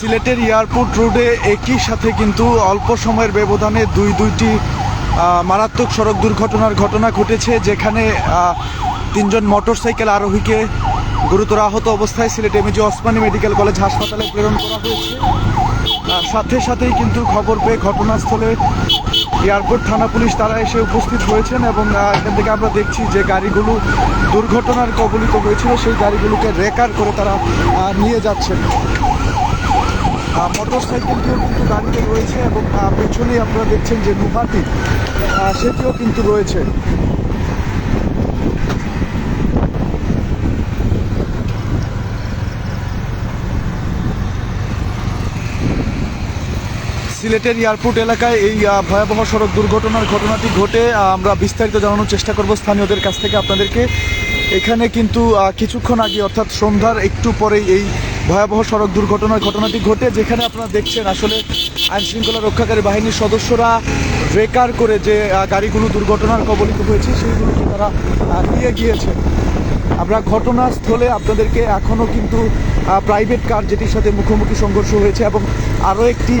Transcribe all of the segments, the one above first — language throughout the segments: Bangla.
সিলেটের এয়ারপোর্ট রোডে একই সাথে কিন্তু অল্প সময়ের ব্যবধানে দুই দুইটি মারাত্মক সড়ক দুর্ঘটনার ঘটনা ঘটেছে, যেখানে তিনজন মোটরসাইকেল আরোহীকে গুরুতর আহত অবস্থায় Sylhet MAG Osmani medical college হাসপাতালে প্রেরণ করা হয়েছে। সাথে সাথেই কিন্তু খবর পেয়ে ঘটনাস্থলে এয়ারপোর্ট থানা পুলিশ তারা এসে উপস্থিত হয়েছেন এবং এখান থেকে আমরা দেখছি যে গাড়িগুলো দুর্ঘটনার কবলিত হয়েছিল, সেই গাড়িগুলোকে রেকার করে তারা নিয়ে যাচ্ছেন। মোটর সাইকেলটিও কিন্তু গাড়িতে রয়েছে এবং পেছনেই আপনারা দেখছেন যে নুহাটি সেটিও কিন্তু রয়েছে। সিলেটের এয়ারপোর্ট এলাকায় এই ভয়াবহ সড়ক দুর্ঘটনার ঘটনাটি ঘটে আমরা বিস্তারিত জানানোর চেষ্টা করব স্থানীয়দের কাছ থেকে আপনাদেরকে। এখানে কিন্তু কিছুক্ষণ আগে, অর্থাৎ সন্ধ্যার একটু পরেই এই ভয়াবহ সড়ক দুর্ঘটনার ঘটনাটি ঘটে যেখানে আপনারা দেখছেন আসলে আইন শৃঙ্খলা রক্ষাকারী বাহিনীর সদস্যরা ব্রেকার করে যে গাড়িগুলো দুর্ঘটনার কবলিত হয়েছে, সেইগুলোকে তারা নিয়ে গিয়েছে। আমরা ঘটনাস্থলে আপনাদেরকে এখনও কিন্তু প্রাইভেট কার যেটির সাথে মুখোমুখি সংঘর্ষ হয়েছে এবং আরও একটি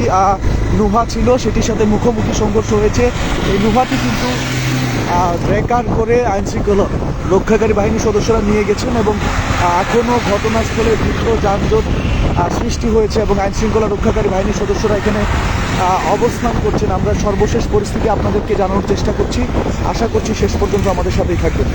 নুহা ছিল, সেটির সাথে মুখোমুখি সংঘর্ষ হয়েছে। এই নুহাটি কিন্তু ব্রেকার করে আইন শৃঙ্খলা রক্ষাকারী বাহিনীর সদস্যরা নিয়ে গেছেন এবং এখনও ঘটনাস্থলে দ্রুত যানজট সৃষ্টি হয়েছে এবং আইন শৃঙ্খলা রক্ষাকারী বাহিনীর সদস্যরা এখানে অবস্থান করছেন। আমরা সর্বশেষ পরিস্থিতি আপনাদেরকে জানানোর চেষ্টা করছি। আশা করছি শেষ পর্যন্ত আমাদের সাথেই থাকবেন।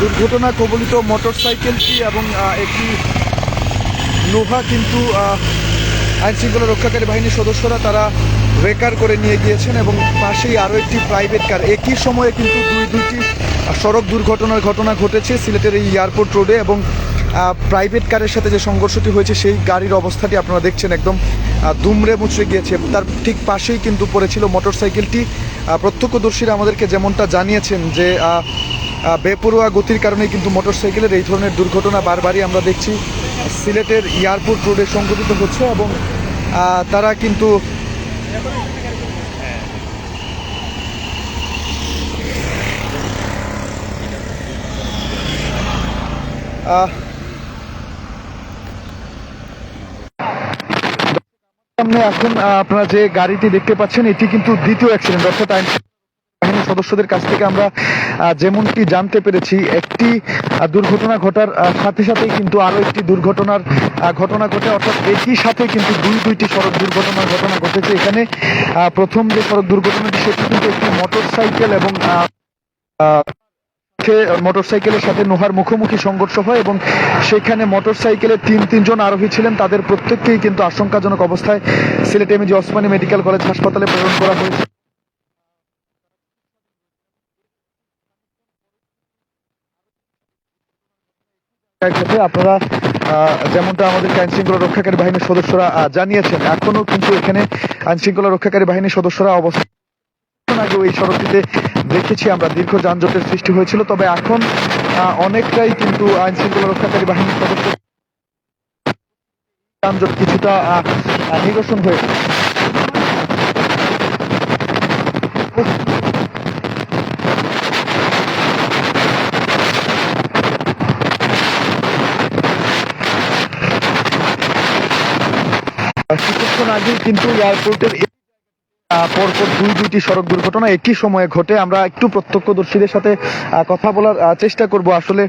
দুর্ঘটনা কবলিত মোটরসাইকেলটি এবং একটি লোহা কিন্তু আহ, আইন শৃঙ্খলা রক্ষাকারী বাহিনীর সদস্যরা তারা রেকার করে নিয়ে গিয়েছেন এবং পাশেই আরও একটি প্রাইভেট কার। একই সময়ে কিন্তু দুই দুইটি সড়ক দুর্ঘটনার ঘটনা ঘটেছে সিলেটের এই এয়ারপোর্ট রোডে এবং প্রাইভেট কারের সাথে যে সংঘর্ষটি হয়েছে সেই গাড়ির অবস্থাটি আপনারা দেখছেন একদম দুমড়ে মুচড়ে গিয়েছে। তার ঠিক পাশেই কিন্তু পড়েছিল মোটরসাইকেলটি। প্রত্যক্ষদর্শীরা আমাদেরকে যেমনটা জানিয়েছেন যে বেপরোয়া গতির কারণে কিন্তু মোটরসাইকেলের এই ধরনের দুর্ঘটনা বারবারই আমরা দেখছি। সিলেটের এয়ারপোর্ট রোডে সংঘটিত হচ্ছে এবং তারা কিন্তু সামনে এখন আপনারা যে গাড়িটি দেখতে পাচ্ছেন, এটি কিন্তু দ্বিতীয় অ্যাক্সিডেন্ট অর্থাৎ সদস্যদের কাছ থেকে আমরা যেমনটি জানতে পেরেছি, একটি দুর্ঘটনা ঘটার সাথে সাথে কিন্তু আরও একটি দুর্ঘটনার ঘটনা ঘটে। অর্থাৎ একই সাথে কিন্তু দুই, দুইটি সড়ক দুর্ঘটনার ঘটনা ঘটেছে। এখানে প্রথম যে সড়ক দুর্ঘটনাটি, সেটি কিন্তু একটি মোটর সাইকেল এবং মোটরসাইকেলের সাথে নোহার মুখোমুখি সংঘর্ষ হয় এবং সেখানে মোটরসাইকেলে তিন, তিনজন আরোহী ছিলেন। তাদের প্রত্যেককেই কিন্তু আশঙ্কাজনক অবস্থায় Sylhet MAG Osmani medical college হাসপাতালে প্রেরণ করা হয়েছে। ক্ষেত্রে আপনারা যেমনটা আমাদের আইন শৃঙ্খলা রক্ষাকারী বাহিনীর সদস্যরা জানিয়েছেন, এখনও কিন্তু এখানে আইন শৃঙ্খলা রক্ষাকারী বাহিনীর সদস্যরা অবস্থান আগেও এই সড়কটিতে দেখেছি আমরা, দীর্ঘ যানজটের সৃষ্টি হয়েছিল, তবে এখন অনেকটাই কিন্তু আইন শৃঙ্খলা রক্ষাকারী বাহিনীর সদস্য যানজট কিছুটা নিরসন হয়েছে আগেই কিন্তু এয়ারপোর্টের পরপর দুই দুইটি সড়ক দুর্ঘটনা একই সময়ে ঘটে। আমরা একটু প্রত্যক্ষদর্শীদের সাথে কথা বলার চেষ্টা করব আসলে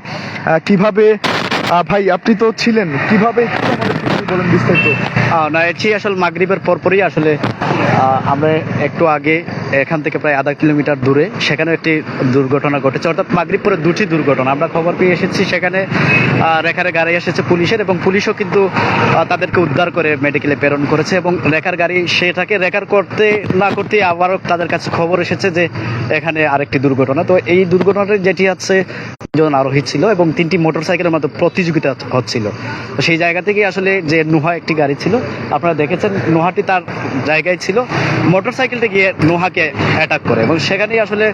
কীভাবে ভাই আপনি তো ছিলেন, কীভাবে বলেন বিস্তারিত? না এটি আসলে মাগরীবের পরপরই আসলে আমরা একটু আগে এখান থেকে প্রায় আধা কিলোমিটার দূরে। সেখানে একটি দুর্ঘটনা ঘটেছে। অর্থাৎ মাগরিব পরে দুটি দুর্ঘটনা। আমরা খবর পেয়ে এসেছি সেখানে রেখারে গাড়ি এসেছে পুলিশের এবং পুলিশও কিন্তু তাদেরকে উদ্ধার করে মেডিকেলে প্রেরণ করেছে এবং রেখার গাড়ি সেটাকে রেকার করতে, না করতে আবারও তাদের কাছে খবর এসেছে যে এখানে আরেকটি দুর্ঘটনা। তো এই দুর্ঘটনাটি যেটি আছে জন আরোহী ছিল এবং তিনটি মোটরসাইকেলের মতো প্রতিযোগিতা হচ্ছিল। তো সেই জায়গা থেকে আসলে যে নোহা একটি গাড়ি ছিল, আপনারা দেখেছেন, নোহাটি তার জায়গায় ছিল। মোটর মোটরসাইকেলটা গিয়ে নোহাকে অ্যাটাক করে। এবং সেখানেই আসলে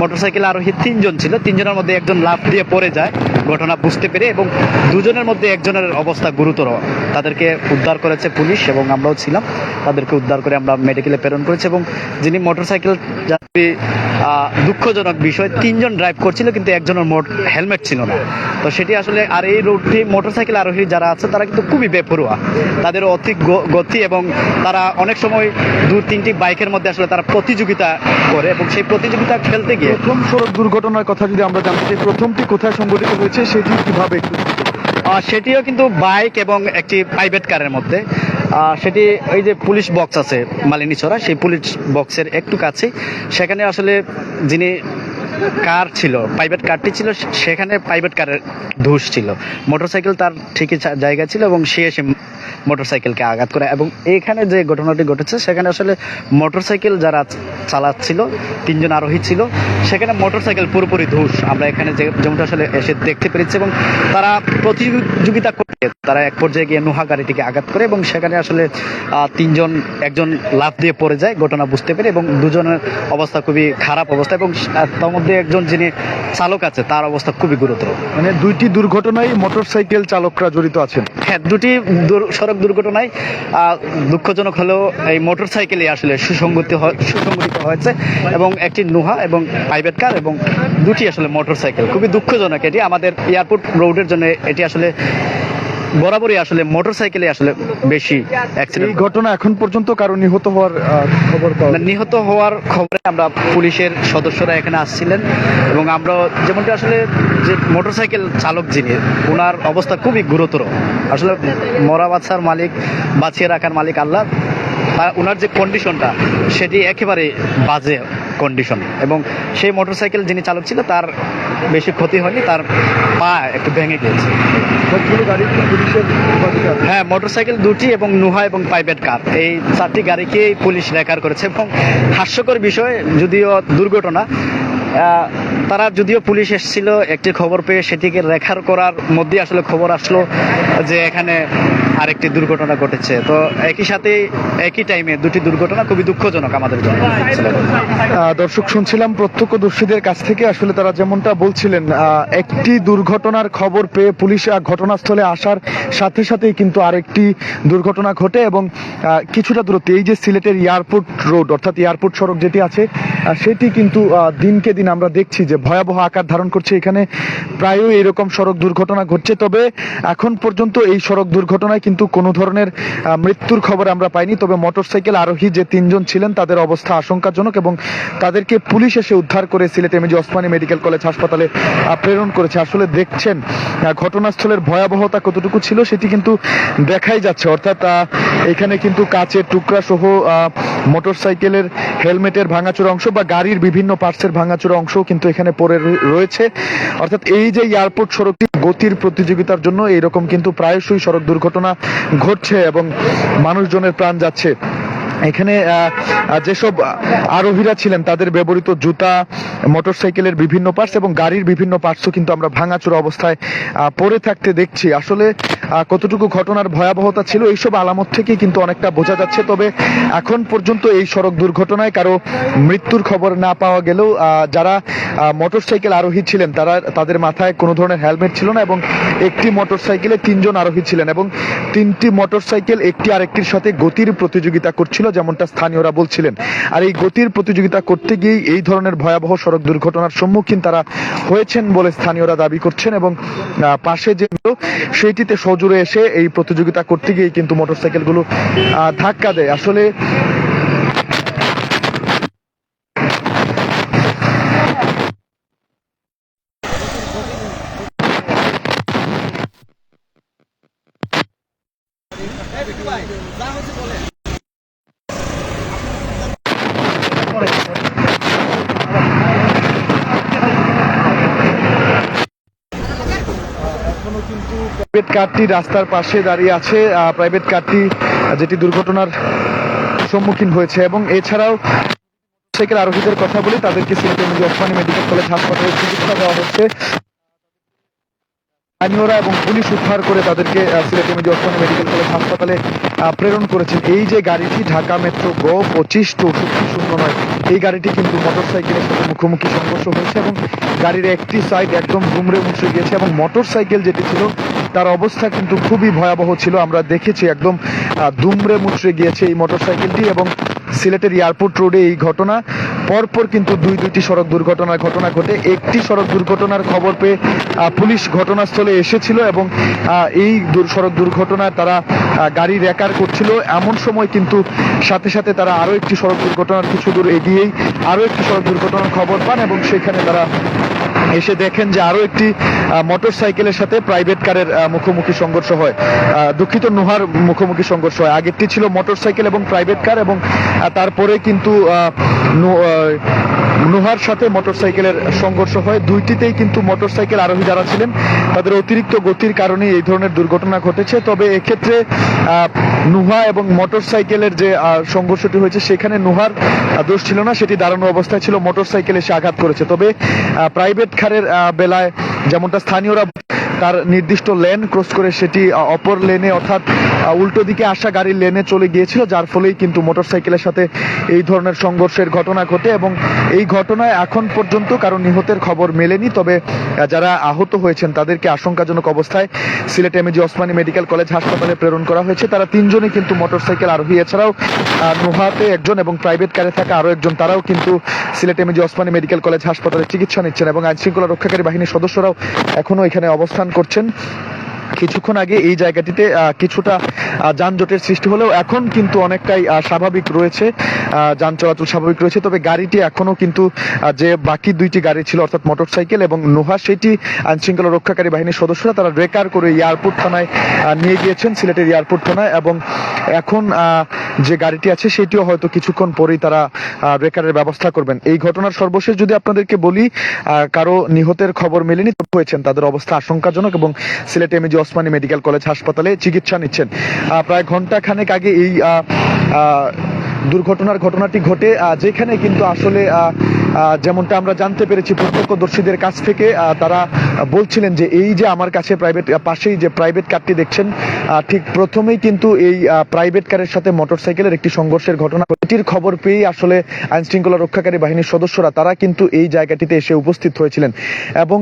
মোটরসাইকেল আরোহী তিনজন ছিল। তিনজনের মধ্যে একজন লাফ দিয়ে পড়ে যায়। ঘটনা বুঝতে পেরে এবং দুজনের মধ্যে একজনের অবস্থা গুরুতর। তাদেরকে উদ্ধার করেছে পুলিশ এবং আমরাও ছিলাম। তাদেরকে উদ্ধার করে আমরা মেডিকেলে প্রেরণ করেছি এবং যিনি মোটরসাইকেল যাত্রী দুঃখজনক বিষয়, তিনজন ড্রাইভ করছিল কিন্তু একজনের মোট হেলমেট ছিল না। তো সেটি আসলে আর এই রোডটি মোটরসাইকেল আরোহী যারা আছে, তারা কিন্তু খুবই বেপরোয়া। তাদের অতি গতি এবং তারা অনেক সময় দু তিনটি বাইকের মধ্যে আসলে তারা প্রতিযোগিতা করে এবং সেই প্রতিযোগিতা খেলতে গিয়ে প্রথম সড়ক দুর্ঘটনার কথা যদি আমরা জানতে চাই প্রথমটি কোথায় সংঘটিত হয়েছে সেটি কীভাবে সেটিও কিন্তু বাইক এবং একটি প্রাইভেট কারের মধ্যে। সেটি ওই যে পুলিশ বক্স আছে মালিনী ছড়া সেই পুলিশ বক্সের একটু কাছে সেখানে আসলে যিনি কার ছিল? প্রাইভেট কারটি ছিল সেখানে প্রাইভেট কারের ধূস ছিল। মোটরসাইকেল তার ঠিকই জায়গা ছিল এবং সে এসে মোটরসাইকেলকে আঘাত করে এবং এখানে যে ঘটনাটি ঘটেছে, সেখানে আসলে মোটরসাইকেল যারা চালাচ্ছিল, তিনজন আরোহী ছিল, সেখানে মোটরসাইকেল পুরোপুরি ধূস আমরা এখানে যে যেমনটা আসলে এসে দেখতে পেরেছি এবং তারা প্রতিযোগিতা তারা এক পর্যায়ে গিয়ে নোহা গাড়িটিকে আঘাত করে এবং সেখানে আসলে তিনজন একজন লাফ দিয়ে পড়ে যায় ঘটনা বুঝতে পেরে এবং দুজনের অবস্থা খুবই খারাপ অবস্থা এবং তার মধ্যে একজন যিনি চালক আছে তার অবস্থা খুবই গুরুতর। মানে দুইটি দুর্ঘটনায় মোটরসাইকেল চালকরা জড়িত আছেন। হ্যাঁ দুটি সড়ক দুর্ঘটনায় দুঃখজনক হলেও এই মোটর সাইকেলে আসলে সুসংগতি সুসংগঠিত হয়েছে এবং একটি নোহা এবং প্রাইভেট কার এবং দুটি আসলে মোটর সাইকেল খুবই দুঃখজনক এটি। আমাদের এয়ারপোর্ট রোডের জন্য এটি আসলে বরাবরই আসলে মোটর সাইকেলে আসলে বেশি এই ঘটনা এখন পর্যন্ত কারও নিহত হওয়ার খবর পাওয়া নিহত হওয়ার খবরে আমরা পুলিশের সদস্যরা এখানে আসছিলেন এবং আমরা যেমনটি আসলে যে মোটরসাইকেল চালক যিনি ওনার অবস্থা খুবই গুরুতর। আসলে মরা বাচ্চার মালিক বাঁচিয়ে রাখার মালিক আল্লাহ। ওনার যে কন্ডিশনটা সেটি একেবারে বাজে। কন্ডিশন এবং সেই মোটরসাইকেল যিনি চালক ছিল, তার বেশি ক্ষতি হয়নি, তার পা একটু ভেঙে গিয়েছে। হ্যাঁ মোটরসাইকেল দুটি এবং নুহা এবং প্রাইভেট কার এই চারটি গাড়িকেই পুলিশ রেকার করেছে এবং হাস্যকর বিষয়, যদিও দুর্ঘটনা তারা যদিও পুলিশ এসেছিল, একটি খবর পেয়ে সেটিকে রেখার করার মধ্যে আসলে খবর আসলো যে এখানে আরেকটি দুর্ঘটনা ঘটেছে। তো একই সাথে একই টাইমে দুটি দুর্ঘটনা খুবই দুঃখজনক আমাদের জন্য। দর্শক, শুনছিলাম প্রত্যক্ষদর্শীদের কাছ থেকে আসলে তারা যেমনটা বলছিলেন একটি দুর্ঘটনার খবর পেয়ে পুলিশ ঘটনাস্থলে আসার সাথে সাথেই কিন্তু আরেকটি দুর্ঘটনা ঘটে এবং কিছুটা দূরত্বে এই যে সিলেটের এয়ারপোর্ট রোড, অর্থাৎ এয়ারপোর্ট সড়ক যেটি আছে সেটি কিন্তু দিনকে দিন আমরা দেখছি যে ভয়াবহ আকার ধারণ করছে এখানে, প্রায়ই এরকম সড়ক দুর্ঘটনা ঘটছে। তবে এখন পর্যন্ত এই সড়ক দুর্ঘটনায় কিন্তু কোনো ধরনের মৃত্যুর খবর আমরা পাইনি। তবে মোটরসাইকেল আরোহী যে তিনজন ছিলেন, তাদের অবস্থা আশঙ্কাজনক এবং তাদেরকে পুলিশ এসে উদ্ধার করে Sylhet MAG Osmani medical college হাসপাতালে প্রেরণ করেছে। আসলে দেখছেন ঘটনাস্থলের ভয়াবহতা কতটুকু ছিল সেটি কিন্তু দেখাই যাচ্ছে। অর্থাৎ এখানে কিন্তু কাচের টুকরা সহ মোটরসাইকেলের হেলমেটের ভাঙাচোরা অংশ বা গাড়ির বিভিন্ন পার্টসের ভাঙাচোরা অংশও কিন্তু এখানে পড়ে রয়ে- রয়েছে। অর্থাৎ এই যে এয়ারপোর্ট সড়কটি গতির প্রতিযোগিতার জন্য এরকম কিন্তু প্রায়শই সড়ক দুর্ঘটনা ঘটছে এবং মানুষজনের প্রাণ যাচ্ছে। এখানে যেসব আরোহীরা ছিলেন, তাদের ব্যবহৃত জুতা, মোটরসাইকেলের বিভিন্ন পার্টস এবং গাড়ির বিভিন্ন পার্টসও কিন্তু আমরা ভাঙাচোরা অবস্থায় পড়ে থাকতে দেখছি। আসলে কতটুকু ঘটনার ভয়াবহতা ছিল, এইসব আলামত থেকে কিন্তু অনেকটা বোঝা যাচ্ছে। তবে এখন পর্যন্ত এই সড়ক দুর্ঘটনায় কারও মৃত্যুর খবর না পাওয়া গেলেও যারা মোটরসাইকেল আরোহী ছিলেন, তারা তাদের মাথায় কোনো ধরনের হেলমেট ছিল না এবং একটি মোটরসাইকেলে তিনজন আরোহী ছিলেন এবং তিনটি মোটরসাইকেল একটি আরেকটির সাথে গতির প্রতিযোগিতা করছিল যেমনটা স্থানীয়রা বলছিলেন। আর এই গতির প্রতিযোগিতা করতে গিয়ে এই ধরনের ভয়াবহ সড়ক দুর্ঘটনার সম্মুখীন তারা হয়েছেন বলে স্থানীয়রা দাবি করছেন এবং পাশে যে সেইটিতে সজুরে এসে এই প্রতিযোগিতা করতে গিয়ে কিন্তু মোটরসাইকেলগুলো ধাক্কা দেয়। আসলে প্রাইভেট কারটি রাস্তার পাশে দাঁড়িয়ে আছে প্রাইভেট কারটি যেটি দুর্ঘটনার সম্মুখীন হয়েছে এবং এছাড়াও সাইকেল আরোহীদের কথা বলি তাদেরকে Sylhet MAG Osmani medical college হাসপাতালে চিকিৎসা দেওয়া হচ্ছে। স্থানীয়রা এবং পুলিশ উদ্ধার করে তাদেরকে Sylhet MAG Osmani medical college হাসপাতালে প্রেরণ করেছেন। এই যে গাড়িটি ঢাকা মেট্রো গ পঁচিশ চৌষট্টি শূন্য নয়, এই গাড়িটি কিন্তু মোটরসাইকেলের সাথে মুখোমুখি সংঘর্ষ হয়েছে এবং গাড়ির একটি সাইড একদম দুমড়ে মুচড়ে গিয়েছে এবং মোটরসাইকেল যেটি ছিল তার অবস্থা কিন্তু খুবই ভয়াবহ ছিল। আমরা দেখেছি একদম দুমড়ে মুচড়ে গিয়েছে এই মোটরসাইকেলটি এবং সিলেটের এয়ারপোর্ট রোডে এই ঘটনা। পরপর কিন্তু দুই, দুইটি সড়ক দুর্ঘটনার ঘটনা ঘটে। একটি সড়ক দুর্ঘটনার খবর পেয়ে পুলিশ ঘটনাস্থলে এসেছিল এবং এই সড়ক দুর্ঘটনায় তারা গাড়ি রেকার করছিল। এমন সময় কিন্তু সাথে সাথে তারা আরও একটি সড়ক দুর্ঘটনার কিছু দূর এগিয়েই আরও একটি সড়ক দুর্ঘটনার খবর পান এবং সেখানে তারা এসে দেখেন যে আরও একটি মোটর সাইকেলের সাথে প্রাইভেট কারের মুখোমুখি সংঘর্ষ হয়। দুঃখিত নোহার মুখোমুখি সংঘর্ষ হয়। আগেরটি ছিল মোটর সাইকেল এবং প্রাইভেট কার এবং তারপরে কিন্তু নোহার সাথে মোটরসাইকেলের সংঘর্ষ হয়। দুইটিতেই কিন্তু মোটরসাইকেল আরোহী যারা ছিলেন, তাদের অতিরিক্ত গতির কারণে এই ধরনের দুর্ঘটনা ঘটেছে। তবে এক্ষেত্রে নুহা এবং মোটরসাইকেলের যে সংঘর্ষটি হয়েছে, সেখানে নুহার দোষ ছিল না। সেটি দাঁড়ানো অবস্থায় ছিল। মোটরসাইকেল সে আঘাত করেছে। তবে প্রাইভেট আহ, বেলায় যেমনটা স্থানীয়রা তার নির্দিষ্ট লেন ক্রস করে সেটি অপর লেনে অর্থাৎ উল্টো দিকে আসা গাড়ির লেনে চলে গিয়েছিল, যার ফলেই কিন্তু মোটরসাইকেলের সাথে এই ধরনের সংঘর্ষের ঘটনা ঘটে এবং এই ঘটনায় এখন পর্যন্ত কারও নিহতের খবর মেলেনি। তবে যারা আহত হয়েছেন তাদেরকে আশঙ্কাজনক অবস্থায় Sylhet MAG Osmani medical college হাসপাতালে প্রেরণ করা হয়েছে। তারা তিনজনই কিন্তু মোটরসাইকেল আরোহী, এছাড়াও নোহাতে একজন এবং প্রাইভেট কারে থাকা আরও একজন, তারাও কিন্তু Sylhet MAG Osmani medical college হাসপাতালে চিকিৎসা নিচ্ছেন এবং আইন শৃঙ্খলা রক্ষাকারী বাহিনীর সদস্যরাও এখনও এখানে অবস্থান করছেন। কিছুক্ষণ আগে এই জায়গাটিতে কিছুটা যানজটের সৃষ্টি হলেও এখন কিন্তু অনেকটাই স্বাভাবিক রয়েছে। যান চলাচল স্বাভাবিক রয়েছে, তবে গাড়িটি এখনও কিন্তু যে বাকি দুইটি গাড়ি ছিল, অর্থাৎ মোটরসাইকেল এবং নোহা, সেটি আইন শৃঙ্খলা রক্ষাকারী বাহিনীর সদস্যরা তারা রেকার করে এয়ারপোর্ট থানায় নিয়ে গিয়েছেন, সিলেটের এয়ারপোর্ট থানায় এবং এখন যে গাড়িটি আছে, সেটিও হয়তো কিছুক্ষণ পরেই তারা রেকারের ব্যবস্থা করবেন। এই ঘটনার সর্বশেষ যদি আপনাদেরকে বলি কারও নিহতের খবর মেলেনি হয়েছেন তাদের অবস্থা আশঙ্কাজনক এবং Sylhet MAG Osmani medical college হাসপাতালে চিকিৎসা নিচ্ছেন। প্রায় ঘণ্টা খানেক আগে এই দুর্ঘটনার ঘটনাটি ঘটে যেখানে কিন্তু আসলে যেমনটা আমরা জানতে পেরেছি প্রত্যক্ষদর্শীদের কাছ থেকে তারা বলছিলেন যে এই যে আমার কাছে প্রাইভেট পাশেই যে প্রাইভেট কারটি দেখছেন ঠিক প্রথমেই কিন্তু এই প্রাইভেট কারের সাথে মোটরসাইকেলের একটি সংঘর্ষের ঘটনা এটির খবর পেয়েই আসলে আইন শৃঙ্খলা রক্ষাকারী বাহিনীর সদস্যরা, তারা কিন্তু এই জায়গাটিতে এসে উপস্থিত হয়েছিলেন। এবং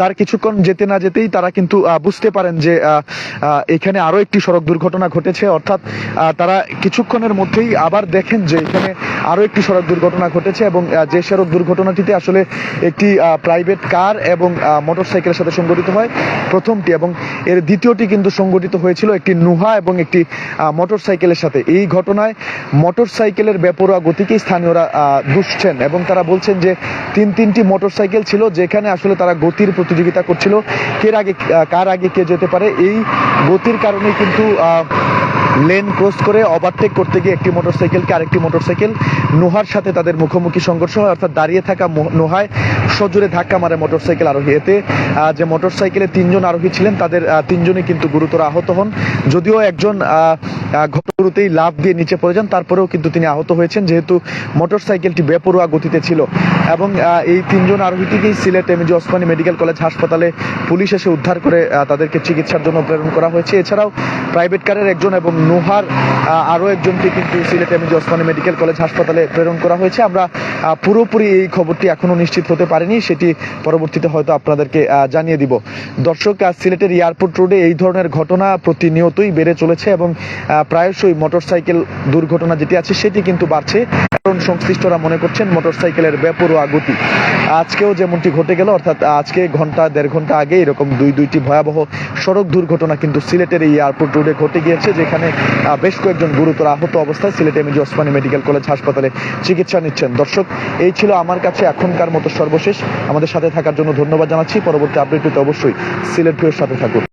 তার কিছুক্ষণ যেতে না যেতেই তারা কিন্তু বুঝতে পারেন যে এখানে আরও একটি সড়ক দুর্ঘটনা ঘটেছে। অর্থাৎ তারা কিছুক্ষণের মধ্যেই আবার দেখেন যে এখানে আরও একটি সড়ক দুর্ঘটনা ঘটেছে এবং যে সড়ক দুর্ঘটনাটিতে আসলে একটি প্রাইভেট কার এবং মোটরসাইকেলের সাথে সংঘটিত হয় প্রথমটি এবং এর দ্বিতীয়টি কিন্তু সংঘটিত হয়েছিল একটি নুহা এবং একটি মোটরসাইকেলের সাথে। এই ঘটনায় মোটরসাইকেলের বেপরোয়া গতিকে স্থানীয়রা দুষছেন এবং তারা বলছেন যে তিন তিনটি মোটরসাইকেল ছিল যেখানে আসলে তারা গতির প্রতিযোগিতা করছিল, কে আগে কার আগে কে যেতে পারে। এই গতির কারণে কিন্তু লেন ক্রস করে ওভারটেক করতে গিয়ে একটি মোটরসাইকেলকে আরেকটি মোটরসাইকেল নোহার সাথে তাদের মুখোমুখি সংঘর্ষ হয়, অর্থাৎ দাঁড়িয়ে থাকা নোহায় সজোরে ধাক্কা মারে মোটরসাইকেল আরোহী। এতে যে মোটরসাইকেলে তিনজন আরোহী ছিলেন, তাদের তিনজনই কিন্তু গুরুতর আহত হন। যদিও একজন ঘটনাতেই লাভ দিয়ে নিচে পড়ে যান, তারপরেও কিন্তু তিনি আহত হয়েছেন, যেহেতু মোটরসাইকেলটি বেপরোয়া গতিতে ছিল। এবং এই তিনজন আরোহীটিকেই Sylhet MG Osmani medical college হাসপাতালে পুলিশ এসে উদ্ধার করে তাদেরকে চিকিৎসার জন্য প্রেরণ করা হয়েছে। এছাড়াও প্রাইভেট কারের একজন এবং নোহার আরও একজনকে কিন্তু Sylhet MG Osmani medical college হাসপাতালে প্রেরণ করা হয়েছে। আমরা পুরোপুরি এই খবরটি এখনও নিশ্চিত হতে পারিনি, সেটি পরবর্তীতে হয়তো আপনাদেরকে জানিয়ে দিব। দর্শক সিলেটের এয়ারপোর্ট রোডে এই ধরনের ঘটনা প্রতিনিয়তই বেড়ে চলেছে এবং প্রায়শই মোটরসাইকেল দুর্ঘটনা যেটি আছে, সেটি কিন্তু বাড়ছে। সংশ্লিষ্টরা মনে করছেন মোটরসাইকেলের বেপরোয়া গতি। আজকেও যেমনটি ঘটে গেল, অর্থাৎ আজকে ঘণ্টা, দেড় ঘণ্টা আগে এরকম দুই, দুইটি ভয়াবহ সড়ক দুর্ঘটনা কিন্তু সিলেটের এই এয়ারপোর্ট রোডে ঘটে গিয়েছে, যেখানে বেশ কয়েকজন গুরুতর আহত অবস্থায় Sylhet MAG Osmani medical college হাসপাতালে চিকিৎসা নিচ্ছেন। দর্শক, এই ছিল আমার কাছে এখনকার মতো সর্বশেষ। আমাদের সাথে থাকার জন্য ধন্যবাদ জানাচ্ছি। পরবর্তী আপডেট পেতে অবশ্যই সিলেট ভিউর সাথে থাকুন।